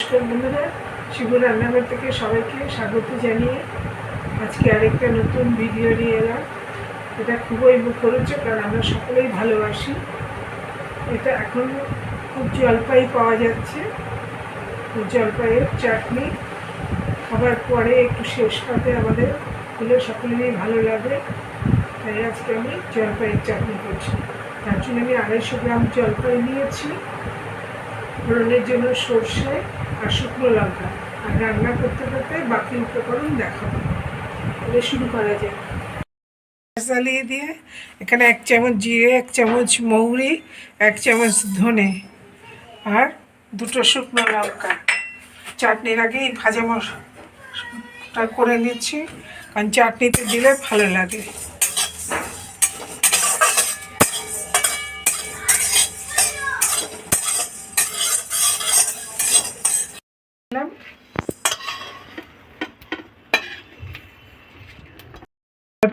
নমস্কার বন্ধুরা শিব রান্নাঘর থেকে সবাইকে স্বাগত জানিয়ে আজকে আরেকটা নতুন ভিডিও নিয়ে এলাম। এটা খুবই মুখরোচক আর আমরা সকলেই ভালোবাসি। এটা এখন খুব জলপাই পাওয়া যাচ্ছে। জলপাইয়ের চাটনি। খাবার পরে একটু শেষ পাতে আমাদের হলে সকলেরই ভালো লাগে। তাই আজকে আমি জলপাইয়ের চাটনি করছি। তার জন্য আমি আড়াইশো গ্রাম জলপাই নিয়েছি। ফোড়নের জন্য সর্ষে আর শুকনো লঙ্কা। আর রান্না করতে করতে বাকি উপকরণ দেখাবো। তাহলে শুরু করা যায় জ্বালিয়ে দিয়ে এখানে এক চামচ জিরে, এক চামচ মৌরি, এক চামচ ধনে আর দুটো শুকনো লঙ্কা। চাটনির আগে এই ভাজা মশলাটা করে নিচ্ছি। কারণ চাটনিতে দিলে ভালো লাগে। দিলাম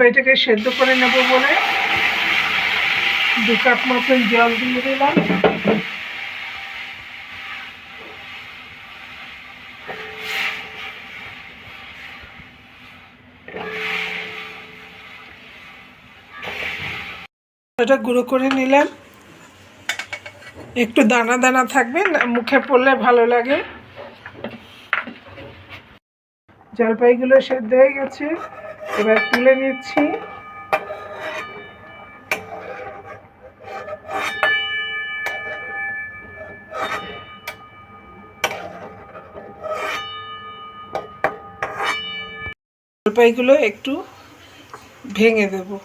এটাকে সেদ্ধ করে নেব বলে দু কাপ মতন জল দিয়ে দিলাম। এটা গুঁড়ো করে নিলাম একটু দানা দানা থাকবে, মুখে পড়লে ভালো লাগে। জলপাইগুলো সেদ্ধ হয়ে গেছে। এবার তুলে নিচ্ছি। জলপাইগুলো একটু ভেঙে দেবো।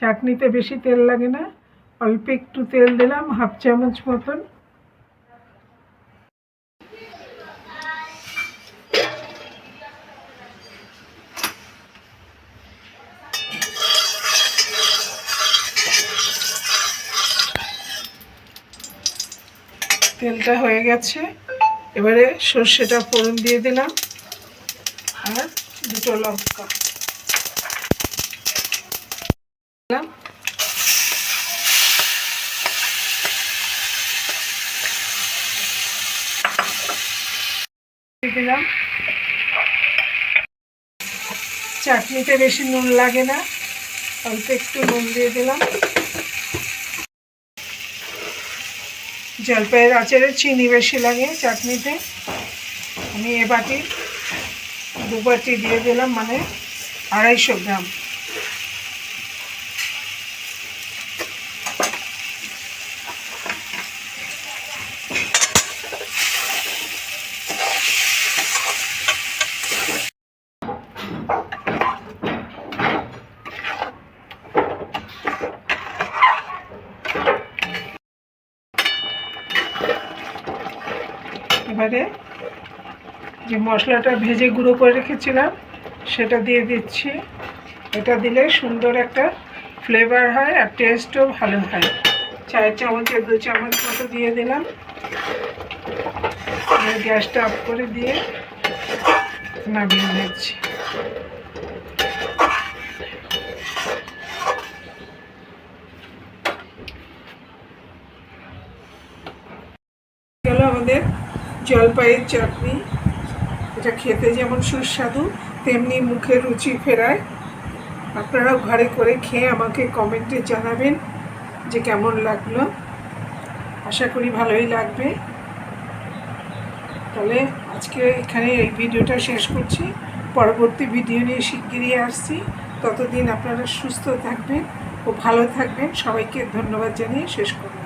চাটনিতে বেশি তেল লাগে না, অল্প একটু তেল দিলাম, হাফ চামচ মতন। তেলটা হয়ে গেছে, এবারে সর্ষেটা ফোড়ন দিয়ে দিলাম, আর দুটো লঙ্কা দিলাম দিলাম। চাটনিতে বেশি নুন লাগে না, অল্প একটু নুন দিয়ে দিলাম। জলপাইয়ের আচারে চিনি বেশি লাগে চাটনিতে। আমি এ বাটি, দু বাটি দিয়ে দিলাম মানে আড়াইশো গ্রাম। এবারে যে মশলাটা ভেজে গুঁড়ো করে রেখেছিলাম, সেটা দিয়ে দিচ্ছি। এটা দিলে সুন্দর একটা ফ্লেভার হয় আর টেস্টও ভালো হয়। চায়ের চামচের দু চামচ মতো দিয়ে দিলাম। গ্যাসটা অফ করে দিয়ে নামিয়ে নিচ্ছি। গেল আমাদের জলপাইয়ের চাটনি। এটা খেতে যেমন সুস্বাদু, তেমনি মুখে রুচি ফেরায়। আপনারাও ঘরে করে খেয়ে আমাকে কমেন্টে জানাবেন যে কেমন লাগল। আশা করি ভালোই লাগবে। তাহলে আজকে এখানে এই ভিডিওটা শেষ করছি। পরবর্তী ভিডিও নিয়ে শিগগিরই আসছি। ততদিন আপনারা সুস্থ থাকবেন ও ভালো থাকবেন। সবাইকে ধন্যবাদ জানিয়ে শেষ করব